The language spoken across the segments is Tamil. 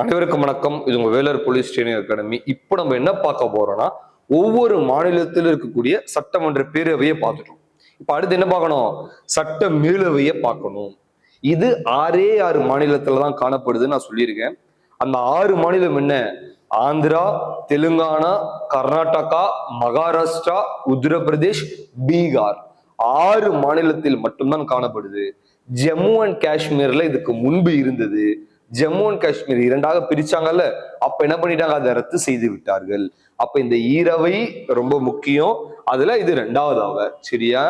அனைவருக்கும் வணக்கம். இது உங்க வேலூர் போலீஸ் ட்ரைனிங் அகாடமி. இப்போ நம்ம என்ன பார்க்க போறோம்னா ஒவ்வொரு மாநிலத்தில் இருக்கக்கூடிய சட்டமன்ற பேரவையை பார்த்துட்டோம் இப்போ அடுத்து என்ன பார்க்கணும்? சட்ட மேலவையை பார்க்கணும். இது ஆறே ஆறு மாநிலத்துல தான் காணப்படுதுன்னு நான் சொல்லியிருக்கேன். அந்த ஆறு மாநிலம் என்ன? ஆந்திரா தெலுங்கானா கர்நாடகா மகாராஷ்டிரா உத்தரப்பிரதேஷ் பீகார். ஆறு மாநிலத்தில் மட்டும்தான் காணப்படுது. ஜம்மு அண்ட் காஷ்மீர்ல இதுக்கு முன்பு இருந்தது. ஜம்மு அண்ட் காஷ்மீர் இரண்டாக பிரிச்சாங்கல்ல அப்ப என்ன பண்ணிட்டாங்க? அதை ரத்து செய்து விட்டார்கள். அப்ப இந்த ஈரவை ரொம்ப முக்கியம். அதுல இது ரெண்டாவதாக சரியா?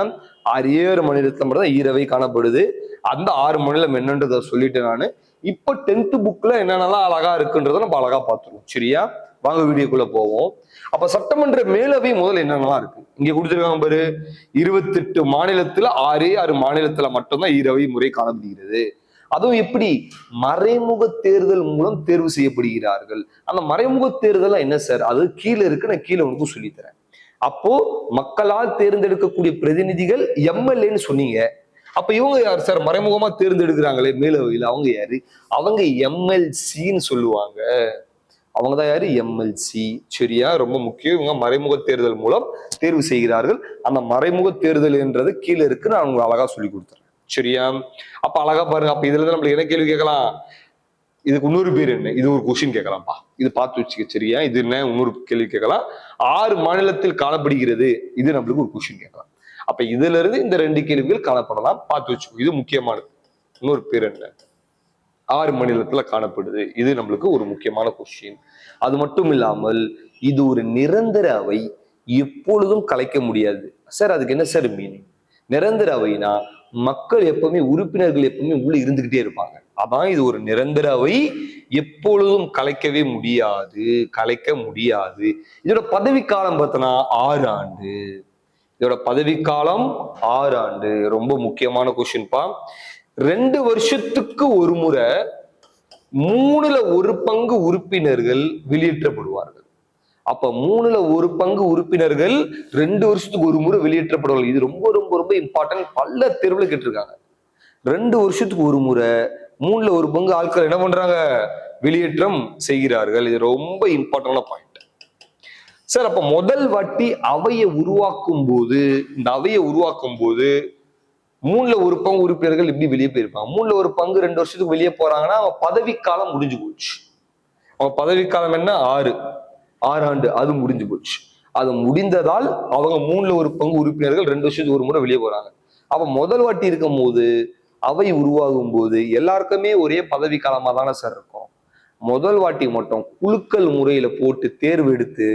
ஆறு ஏழு மாநிலத்துல மட்டும் தான் ஈரவை காணப்படுது. அந்த ஆறு மாநிலம் என்னன்றத சொல்லிட்டேன் நான் இப்ப டென்த் புக்ல என்னென்னலாம் அழகா இருக்குன்றத நம்ம அழகா பார்த்துருவோம் சரியா? வாங்க வீடியோக்குள்ள போவோம். அப்ப சட்டமன்ற மேலவை முதல்ல என்னென்னலாம் இருக்கு? இங்க கொடுத்துருக்காங்க பாரு இருபத்தெட்டு மாநிலத்துல ஆறே ஆறு மாநிலத்துல மட்டும்தான் ஈரவை முறை காணப்படுகிறது. அதுவும் எப்படி? மறைமுக தேர்தல் மூலம் தேர்வு செய்யப்படுகிறார்கள். அந்த மறைமுக தேர்தல் என்ன சார்? அது கீழே இருக்கு நான் கீழே உனக்கும் சொல்லித்தரேன். அப்போ மக்களால் தேர்ந்தெடுக்கக்கூடிய பிரதிநிதிகள் எம்எல்ஏன்னு சொன்னீங்க. அப்ப இவங்க யார் சார்? மறைமுகமா தேர்ந்தெடுக்கிறாங்களே மேலவையில் அவங்க யாரு? அவங்க எம்எல்சின்னு சொல்லுவாங்க. அவங்க தான் யாரு? எம்எல்சி. சரியா? ரொம்ப முக்கியம். இவங்க மறைமுக தேர்தல் மூலம் தேர்வு செய்கிறார்கள். அந்த மறைமுக தேர்தல் என்றது கீழே இருக்குன்னு அவங்க அழகா சொல்லி கொடுத்துறேன். சரியா அப்ப அழகா பாருங்க அப்ப இதுல இருந்து நம்மளுக்கு என்ன கேள்வி கேட்கலாம்? இதுக்கு இன்னொரு பேர் என்ன? இது ஒரு கொஸ்டின் கேட்கலாம்ப்பா. இது பார்த்து வச்சுக்க சரியா? இது என்ன? இன்னொரு கேள்வி கேட்கலாம். ஆறு மாநிலத்தில் காணப்படுகிறது. இது நம்மளுக்கு ஒரு கொஸ்டின் கேட்கலாம். அப்ப இதுல இருந்து இந்த ரெண்டு கேள்விகள் காணப்படலாம். பார்த்து வச்சுக்கோ இது முக்கியமானது. இன்னொரு பேர் என்ன? ஆறு மாநிலத்துல காணப்படுது. இது நம்மளுக்கு ஒரு முக்கியமான கொஸ்டின் அது மட்டும் இல்லாமல் இது ஒரு நிரந்தர அவை எப்பொழுதும் கலைக்க முடியாது. சார் அதுக்கு என்ன சார் மீனிங் நிரந்தர அவைனா மக்கள் எப்பவுமே உறுப்பினர்கள் எப்பவுமே உள்ள இருந்துகிட்டே இருப்பாங்க. அதான் இது ஒரு நிரந்தர அவை. எப்பொழுதும் கலைக்கவே முடியாது கலைக்க முடியாது. இதோட பதவி காலம் பார்த்தோன்னா ஆறு ஆண்டு. இதோட பதவிக்காலம் காலம் ஆறு ஆண்டு. ரொம்ப முக்கியமான கொஸ்டின்ப்பா ரெண்டு வருஷத்துக்கு ஒரு முறை மூணுல ஒரு பங்கு உறுப்பினர்கள் வெளியேற்றப்படுவார்கள் அப்ப மூணுல ஒரு பங்கு உறுப்பினர்கள் ரெண்டு வருஷத்துக்கு ஒரு முறை வெளியேற்றப்படுவார்கள். இது ரொம்ப ரொம்ப ரொம்ப இம்பார்ட்டன்ட் பல தேர்வுல கேட்டிருக்காங்க. ரெண்டு வருஷத்துக்கு ஒரு முறை மூணுல ஒரு பங்கு ஆட்கள் என்ன பண்றாங்க? வெளியேற்றம் செய்கிறார்கள். இது ரொம்ப இம்பார்ட்டன்டான பாயிண்ட் சார் அப்ப முதல் வாட்டி அவையை உருவாக்கும் போது இந்த அவையை உருவாக்கும் போது மூணுல ஒரு பங்கு உறுப்பினர்கள் இப்படி வெளியே போயிருப்பாங்க? மூணுல ஒரு பங்கு ரெண்டு வருஷத்துக்கு வெளியே போறாங்கன்னா அவன் பதவிக்காலம் முடிஞ்சு போச்சு. அவன் பதவிக்காலம் என்ன? ஆறு. ஆறு ஆண்டு அது முடிஞ்சு போச்சு. அது முடிந்ததால் அவங்க மூணுல ஒரு பங்கு உறுப்பினர்கள் ரெண்டு வருஷத்துக்கு ஒரு முறை வெளியே போறாங்க. அப்ப முதல் வாட்டி இருக்கும் போது அவை உருவாகும் போது எல்லாருக்குமே ஒரே பதவி காலமா தானே சார் இருக்கும். முதல் வாட்டி மட்டும் குழுக்கள் முறையில போட்டு தேர்வு எடுத்து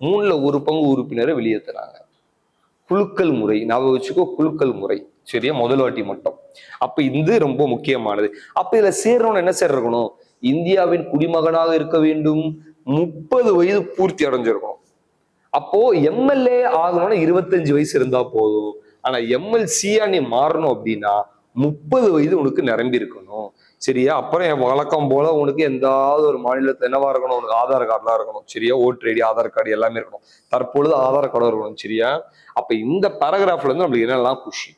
மூணுல ஒரு பங்கு உறுப்பினரை வெளியேற்றுறாங்க குலுக்கல் முறை ஞாபகம் வச்சுக்கோ குலுக்கல் முறை சரியா? முதல் வாட்டி மட்டும். அப்ப இது ரொம்ப முக்கியமானது. அப்ப இதுல சேரணும்னு என்ன சார் இருக்கணும்? இந்தியாவின் குடிமகனாக இருக்க வேண்டும். முப்பது வயது பூர்த்தி அடைஞ்சிருக்கும். அப்போ எம்எல்ஏ ஆகணும்னா இருபத்தஞ்சு வயசு இருந்தா போதும். ஆனா எம்எல்சியா நீ மாறணும் அப்படின்னா முப்பது வயது உனக்கு நிரம்பி இருக்கணும் சரியா? அப்புறம் என் வழக்கம் போல உனக்கு எந்தாவது ஒரு மாநிலத்தில் என்னவா இருக்கணும்? உனக்கு ஆதார் கார்டுலாம் இருக்கணும். சரியா? ஓட்டர் ஐடி ஆதார் கார்டு எல்லாமே இருக்கணும். தற்பொழுது ஆதார் கார்டு இருக்கணும். சரியா? அப்ப இந்த பேராகிராஃப்ல இருந்து நம்மளுக்கு என்னெல்லாம் குஷி?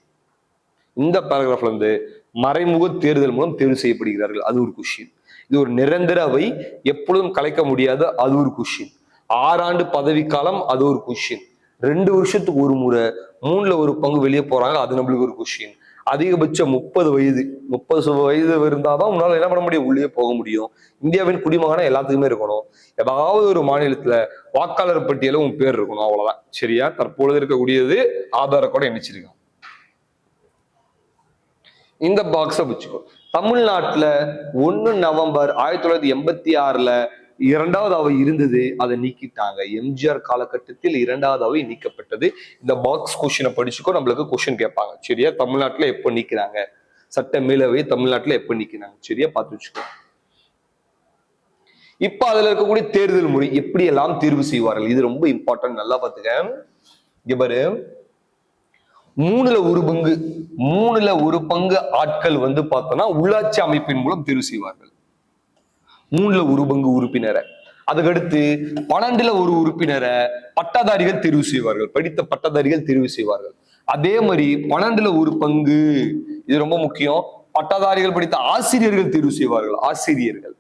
இந்த பேராகிராஃப்ல இருந்து மறைமுக தேர்தல் மூலம் தேர்வு செய்யப்படுகிறார்கள். அது ஒரு குஷி. இது ஒரு நிரந்தர அவை. எப்பொழுதும் கலைக்க முடியாது அது ஒரு கொஷின் ஆறாண்டு பதவிக்காலம் அது ஒரு கொஷின் ரெண்டு வருஷத்துக்கு ஒரு முறை மூணுல ஒரு பங்கு வெளியே போறாங்க அது நம்மளுக்கு ஒரு கொஷின் அதிகபட்சம் முப்பது வயது முப்பது வயது இருந்தாதான் உன்னால என்ன பண்ண முடியும்? உள்ளே போக முடியும். இந்தியாவின் குடிமகனா எல்லாத்துக்குமே இருக்கணும். ஏதாவது ஒரு மாநிலத்துல வாக்காளர் பட்டியல உன் பேர் இருக்கணும் அவ்வளவுதான். சரியா? தற்பொழுது இருக்கக்கூடியது ஆதார கூட இணைச்சிருக்கான் இந்த பாக்ஸை வச்சுக்கோ. தமிழ்நாட்டுல ஒண்ணு நவம்பர் ஆயிரத்தி தொள்ளாயிரத்தி எண்பத்தி ஆறுல இரண்டாவது அவை இருந்தது. அதை நீக்கிட்டாங்க. எம்ஜிஆர் காலகட்டத்தில் இரண்டாவது அவை நீக்கப்பட்டது. இந்த பாக்ஸ் கொஸ்டினை படிச்சுக்கோ நம்மளுக்கு கொஸ்டின் கேட்பாங்க. சரியா? தமிழ்நாட்டுல எப்போ நீக்கிறாங்க? சட்ட மேலவை தமிழ்நாட்டுல எப்போ நீக்கிறாங்க? சரியா? பார்த்து வச்சுக்கோ. இப்ப அதுல இருக்கக்கூடிய தேர்தல் முறை எப்படி எல்லாம் தீர்வு செய்வார்கள்? இது ரொம்ப இம்பார்ட்டன்ட் நல்லா பார்த்துக்க. இங்க பாரு. மூணுல ஒரு பங்கு மூணுல ஒரு பங்கு ஆட்கள் வந்து பார்த்தோம்னா உள்ளாட்சி அமைப்பின் மூலம் தேர்வு செய்வார்கள். மூணுல ஒரு பங்கு உறுப்பினரை. அதுக்கடுத்து பன்னெண்டுல ஒரு உறுப்பினரை பட்டதாரிகள் தெரிவு செய்வார்கள். படித்த பட்டதாரிகள் தெரிவு செய்வார்கள். அதே மாதிரி பன்னெண்டுல ஒரு பங்கு இது ரொம்ப முக்கியம் பட்டதாரிகள் படித்த ஆசிரியர்கள் தேர்வு செய்வார்கள் ஆசிரியர்கள்.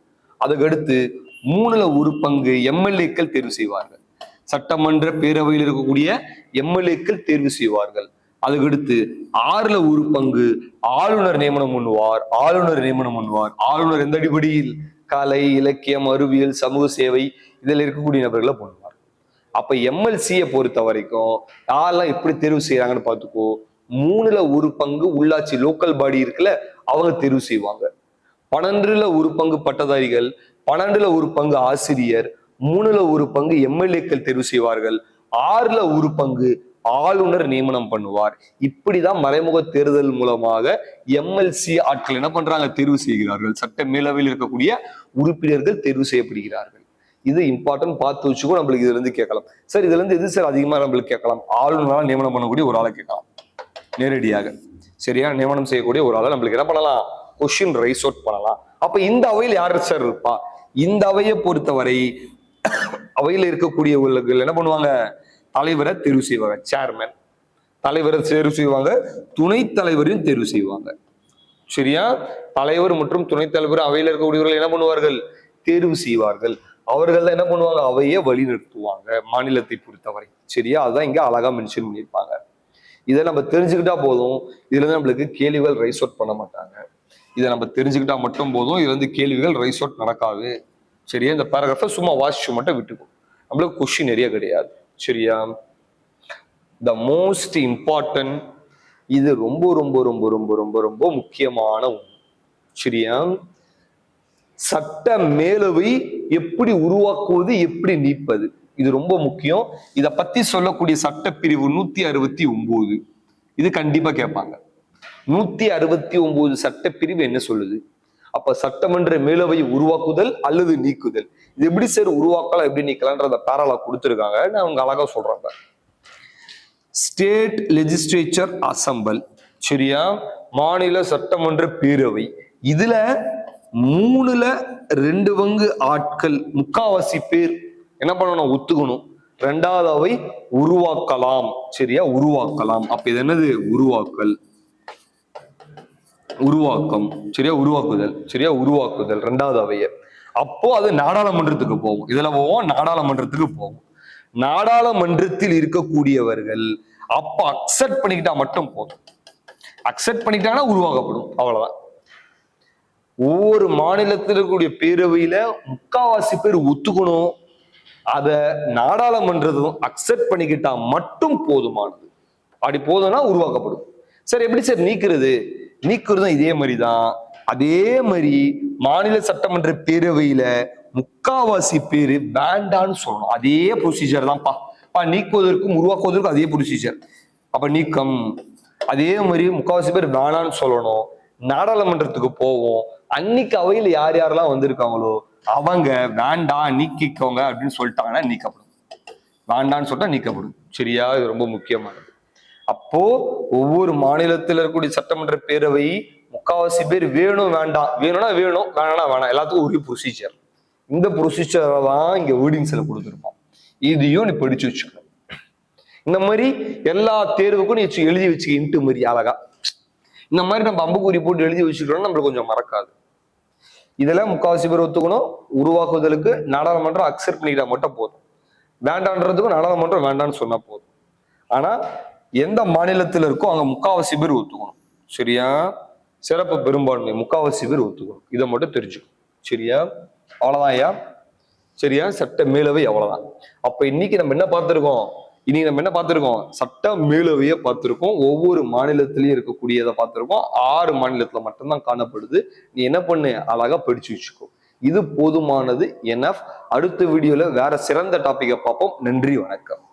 அதுக்கடுத்து மூணுல ஒரு பங்கு எம்எல்ஏக்கள் தேர்வு செய்வார்கள். சட்டமன்ற பேரவையில் இருக்கக்கூடிய எம்எல்ஏக்கள் தேர்வு செய்வார்கள். அதுக்கடுத்து ஆறுல ஒரு பங்கு ஆளுநர் நியமனம் பண்ணுவார் ஆளுநர் நியமனம் பண்ணுவார். ஆளுநர் எந்த அடிப்படையில்? கலை இலக்கியம் அறிவியல் சமூக சேவை இதில் இருக்கக்கூடிய நபர்களை பண்ணுவார். அப்ப எம்எல்சியை பொறுத்த வரைக்கும் யாரெல்லாம் எப்படி தேர்வு செய்யறாங்கன்னு பார்த்துக்கோ மூணுல ஒரு பங்கு உள்ளாட்சி லோக்கல் பாடி இருக்குல்ல அவங்க தேர்வு செய்வாங்க. பன்னெண்டுல ஒரு பங்கு பட்டதாரிகள் பன்னெண்டுல ஒரு பங்கு ஆசிரியர் மூணுல ஒரு பங்கு எம்எல்ஏக்கள் தேர்வு செய்வார்கள். ஆறுல ஒரு பங்கு ஆளுநர் நியமனம் பண்ணுவார். இப்படிதான் மறைமுக தேர்தல் மூலமாக எம்எல்சி ஆட்கள் என்ன பண்றாங்க? தேர்வு செய்கிறார்கள். சட்ட மேலவையில் இருக்கக்கூடிய உறுப்பினர்கள் தேர்வு செய்யப்படுகிறார்கள். இது இம்பார்ட்டன்ட் பார்த்து வச்சுக்கோ நம்மளுக்கு இதுல இருந்து கேட்கலாம். சார் இதுல இருந்து எது சார் அதிகமா நம்மளுக்கு கேட்கலாம்? ஆளுநரால் நியமனம் பண்ணக்கூடிய ஒரு ஆளை கேட்கலாம். நேரடியாக. சரியா? நியமனம் செய்யக்கூடிய ஒரு ஆளை நம்மளுக்கு என்ன பண்ணலாம்? கொஸ்டின் ரைஸ் அவுட் பண்ணலாம். அப்ப இந்த அவையில் யார் சார் இருப்பா? இந்த அவையை பொறுத்தவரை அவையில் இருக்கக்கூடியவர்கள் என்ன பண்ணுவாங்க? தலைவரை தேர்வு செய்வாங்க சேர்மேன் தலைவரை தேர்வு செய்வாங்க துணைத் தலைவரையும் தேர்வு செய்வாங்க. சரியா? தலைவர் மற்றும் துணைத் தலைவர் அவையில் இருக்கக்கூடியவர்கள் என்ன பண்ணுவார்கள்? தேர்வு செய்வார்கள். அவர்கள் தான் என்ன பண்ணுவாங்க? அவையை வழிநிறுத்துவாங்க மாநிலத்தை பொறுத்தவரை. சரியா? அதுதான் இங்க அழகா மென்ஷன் பண்ணியிருப்பாங்க. இதை நம்ம தெரிஞ்சுக்கிட்டா போதும். இதுல இருந்து நம்மளுக்கு கேள்விகள் ரைஸ் அவுட் பண்ண மாட்டாங்க. இதை நம்ம தெரிஞ்சுக்கிட்டா மட்டும் போதும். இதுல இருந்து கேள்விகள் ரைஸ் அவுட் நடக்காது. சரியா? இந்த பேராகிராஃபை சும்மா வாசிச்சு மட்டும் விட்டுக்கும் நம்மளுக்கு கொஸ்டின் நிறைய கிடையாது. சரியா த மோஸ்ட் இம்பார்ட்டன்ட் இது ரொம்ப ரொம்ப ரொம்ப ரொம்ப ரொம்ப ரொம்ப முக்கியமான ஒன்று சரியா? சட்ட மேலவை எப்படி உருவாக்குவது எப்படி நீப்பது? இது ரொம்ப முக்கியம். இதை பத்தி சொல்லக்கூடிய சட்டப்பிரிவு நூத்தி அறுபத்தி ஒன்பது இது கண்டிப்பா கேட்பாங்க. நூத்தி அறுபத்தி ஒன்பது சட்டப்பிரிவு என்ன சொல்லுது? அப்ப சட்டமன்ற மேலவை உருவாக்குதல் அல்லது நீக்குதல். இது எப்படி சார் உருவாக்கலாம் எப்படி நீக்கலாம்ன்றத பேரலா கொடுத்துருக்காங்க நான் அவங்க அழகா சொல்றாங்க. ஸ்டேட் லெஜிஸ்லேச்சர் அசம்பிள் சரியா? மாநில சட்டமன்ற பேரவை. இதுல மூணுல ரெண்டு பங்கு ஆட்கள் முக்காவாசி பேர். என்ன பண்ணணும்? ஒத்துக்கணும். ரெண்டாவது அவை உருவாக்கலாம். சரியா? உருவாக்கலாம். அப்ப இது என்னது? உருவாக்கல். உருவாக்கம் சரியா உருவாக்குதல் சரியா உருவாக்குதல் ரெண்டாவது அவைய. அப்போ அது நாடாளுமன்றத்துக்கு போகும். இதுல போவோம் நாடாளுமன்றத்துக்கு போகும். நாடாளுமன்றத்தில் இருக்கக்கூடியவர்கள் அப்ப அக்செப்ட் பண்ணிக்கிட்டா மட்டும் போதும். அக்செப்ட் பண்ணிக்கிட்டாங்கன்னா உருவாக்கப்படும். அவ்வளவுதான். ஒவ்வொரு மாநிலத்தில் இருக்கக்கூடிய பேரவையில முக்காவாசி பேர் ஒத்துக்கணும். அத நாடாளுமன்றதும் அக்செப்ட் பண்ணிக்கிட்டா மட்டும் போதுமானது. அப்படி போதும்னா உருவாக்கப்படும். சார் எப்படி சார் நீக்கிறது? நீக்குறதும் இதே மாதிரி தான் அதே மாதிரி மாநில சட்டமன்ற பேரவையில முக்காவாசி பேரு வேண்டான்னு சொல்லணும். அதே ப்ரொசீஜர் தான்ப்பா. பா நீக்குவதற்கும் உருவாக்குவதற்கும் அதே ப்ரொசீஜர் அப்ப நீக்கம். அதே மாதிரி முக்காவாசி பேர் வேணான்னு சொல்லணும். நாடாளுமன்றத்துக்கு போவோம். அன்னைக்கு அவையில் யார் யாரெல்லாம் வந்திருக்காங்களோ அவங்க வேண்டாம் நீக்கிக்கோங்க அப்படின்னு சொல்லிட்டாங்கன்னா நீக்கப்படும். வேண்டான்னு சொல்லிட்டா நீக்கப்படும். சரியா? இது ரொம்ப முக்கியமானது. அப்போ ஒவ்வொரு மாநிலத்தில் இருக்கக்கூடிய சட்டமன்ற பேரவை முக்காவாசி பேர் வேணும் வேண்டாம். வேணும்னா வேணும் வேணாம்னா வேணாம். எல்லாத்துக்கும் ஒரே ப்ரொசீஜர் இந்த ப்ரொசீஜரை தான் இங்க வேர்டிங்ஸ்ல கொடுத்துருப்போம் இதையும் நீ படிச்சு வச்சுக்கணும். இந்த மாதிரி எல்லா தேர்வுக்கும் நீ எழுதி வச்சுக்க இன்ட்டு மாதிரி அழகா. இந்த மாதிரி நம்ம அம்புக்குறி போட்டு எழுதி வச்சுக்கிறோம்னா நம்மளுக்கு கொஞ்சம் மறக்காது. இதெல்லாம் முக்காவாசி பேர் ஒத்துக்கணும். உருவாக்குதலுக்கு நாடாளுமன்றம் அக்செப்ட் பண்ணிக்கிட்டா மட்டும் போதும். வேண்டான்றதுக்கும் நாடாளுமன்றம் வேண்டாம்னு சொன்னா போதும். ஆனா எந்த மாநிலத்துல இருக்கோ அங்க முக்காவாசி பேர் ஒத்துக்கணும். சரியா? சிறப்பு பெரும்பான்மை முக்காவாசி பேர் ஒத்துக்கணும். இதை மட்டும் தெரிஞ்சுக்கணும் சரியா? அவ்வளோதான் ஐயா. சரியா? சட்ட மேலவை அவ்வளவுதான். அப்ப இன்னைக்கு நம்ம என்ன பார்த்துருக்கோம்? இன்னைக்கு நம்ம என்ன பார்த்துருக்கோம்? சட்ட மேலவையை பார்த்திருக்கோம். ஒவ்வொரு மாநிலத்திலையும் இருக்கக்கூடியதை பார்த்திருக்கோம். ஆறு மாநிலத்துல மட்டும்தான் காணப்படுது. நீ என்ன பண்ணு? அழகா படிச்சு வச்சுக்கோ. இது போதுமானது என்எஃப். அடுத்த வீடியோல வேற சிறந்த டாப்பிக்கை பார்ப்போம். நன்றி வணக்கம்.